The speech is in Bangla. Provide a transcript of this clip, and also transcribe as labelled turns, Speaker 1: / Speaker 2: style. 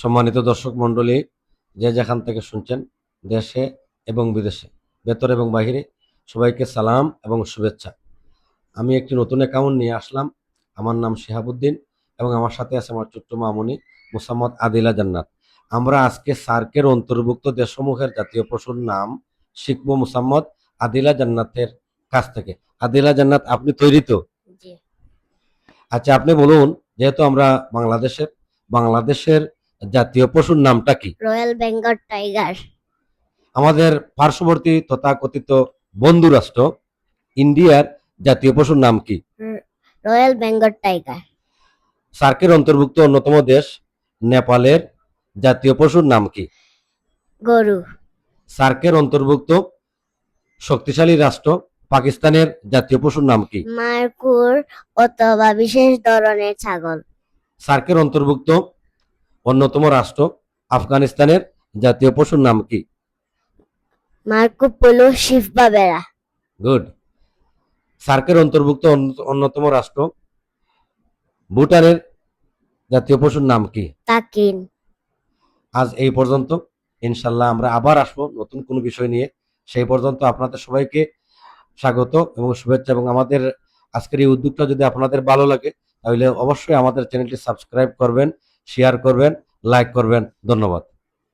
Speaker 1: সম্মানিত দর্শক মণ্ডলী যে যেখান থেকে শুনছেন দেশে এবং বিদেশে ভেতর এবং বাহিরে সবাইকে সালাম এবং শুভেচ্ছা। আমি একটি নতুন অ্যাকাউন্ট নিয়ে আসলাম। আমার নাম শিহাবুদ্দিন এবং আমার সাথে আছে আমার ছোট্ট মামুনি মুসাম্মদ আদিলা জান্নাত। আমরা আজকে সার্কের অন্তর্ভুক্ত দেশসমূহের জাতীয় পশুর নাম শিখব মুসাম্মদ আদিলা জান্নাতের কাছ থেকে। আদিলা জান্নাত আপনি তৈরি তো? আচ্ছা আপনি বলুন যেহেতু আমরা বাংলাদেশের বাংলাদেশের জাতীয় পশুর নামটা কি?
Speaker 2: রয়্যাল বেঙ্গল টাইগার
Speaker 1: আমাদের পার্শ্ববর্তী তথাকথিত বন্ধু রাষ্ট্র ইন্ডিয়ার জাতীয় পশুর নাম কি?
Speaker 2: রয়্যাল বেঙ্গল টাইগার
Speaker 1: সার্কের অন্তর্ভুক্ত অন্যতম দেশ নেপালের জাতীয় পশুর নাম কি?
Speaker 2: গরু।
Speaker 1: সার্কের অন্তর্ভুক্ত শক্তিশালী রাষ্ট্র পাকিস্তানের জাতীয় পশুর নাম কি?
Speaker 2: মার্কুর অথবা বিশেষ ধরনের ছাগল।
Speaker 1: সার্কের অন্তর্ভুক্ত অন্যতম রাষ্ট্র আফগানিস্তানের জাতীয় পশুর নাম কি?
Speaker 2: মার্কো পোলো শিফ বা বেড়া
Speaker 1: গুড। সার্কের অন্তর্ভুক্ত অন্যতম রাষ্ট্র ভুটানের জাতীয় পশুর নাম কি?
Speaker 2: তাকিন।
Speaker 1: আজ এই পর্যন্ত। ইনশাল্লাহ আমরা আবার আসব নতুন কোনো বিষয় নিয়ে। সেই পর্যন্ত আপনাদের সবাইকে স্বাগত এবং শুভেচ্ছা এবং আমাদের আজকের এই উদ্যোগটা যদি আপনাদের ভালো লাগে তাহলে অবশ্যই আমাদের চ্যানেলটি সাবস্ক্রাইব করবেন। শেয়ার করবেন লাইক করবেন ধন্যবাদ।